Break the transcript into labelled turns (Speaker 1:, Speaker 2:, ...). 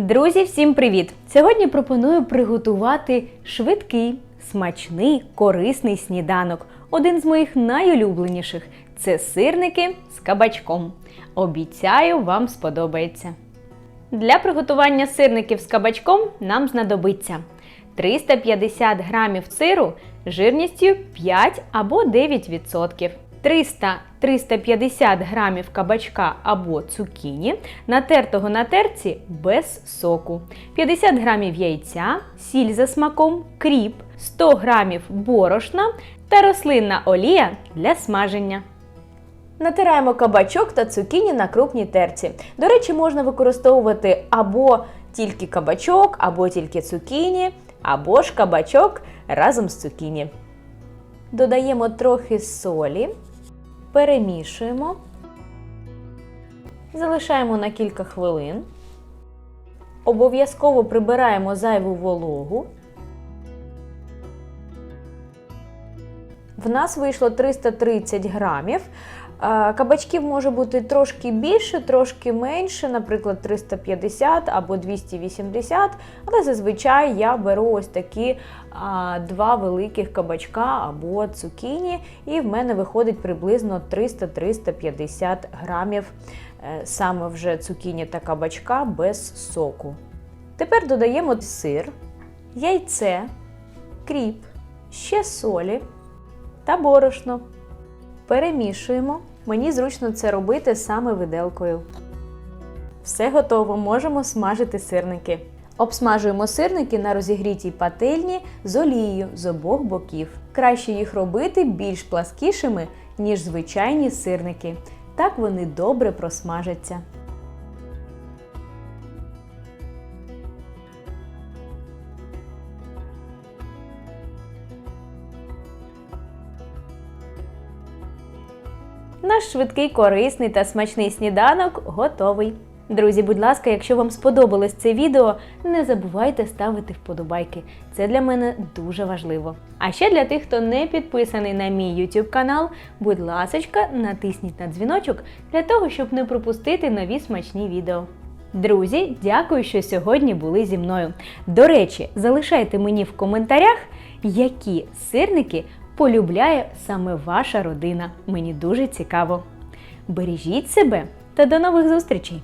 Speaker 1: Друзі, всім привіт! Сьогодні пропоную приготувати швидкий, смачний, корисний сніданок. Один з моїх найулюбленіших це сирники з кабачком. Обіцяю, вам сподобається. Для приготування сирників з кабачком нам знадобиться 350 грамів сиру жирністю 5 або 9%. 300-350 грамів кабачка або цукіні, натертого на терці без соку, 50 грамів яйця, сіль за смаком, кріп, 100 грамів борошна та рослинна олія для смаження. Натираємо кабачок та цукіні на крупній терці. До речі, можна використовувати або тільки кабачок, або тільки цукіні, або ж кабачок разом з цукіні. Додаємо трохи солі, перемішуємо, залишаємо на кілька хвилин. Обов'язково прибираємо зайву вологу. В нас вийшло 330 грамів. Кабачків може бути трошки більше, трошки менше, наприклад, 350 або 280, але зазвичай я беру ось такі два великих кабачка або цукіні, і в мене виходить приблизно 300-350 грамів е, саме вже цукіні та кабачка без соку. Тепер додаємо сир, яйце, кріп, ще солі та борошно. Перемішуємо. Мені зручно це робити саме виделкою. Все готово, можемо смажити сирники. Обсмажуємо сирники на розігрітій пательні з олією з обох боків. Краще їх робити більш пласкішими, ніж звичайні сирники. Так вони добре просмажаться. Наш швидкий, корисний та смачний сніданок готовий. Друзі, будь ласка, якщо вам сподобалось це відео, не забувайте ставити вподобайки. Це для мене дуже важливо. А ще для тих, хто не підписаний на мій YouTube канал, будь ласочка, натисніть на дзвіночок для того, щоб не пропустити нові смачні відео. Друзі, дякую, що сьогодні були зі мною. До речі, залишайте мені в коментарях, які сирники полюбляє саме ваша родина. Мені дуже цікаво. Бережіть себе та до нових зустрічей!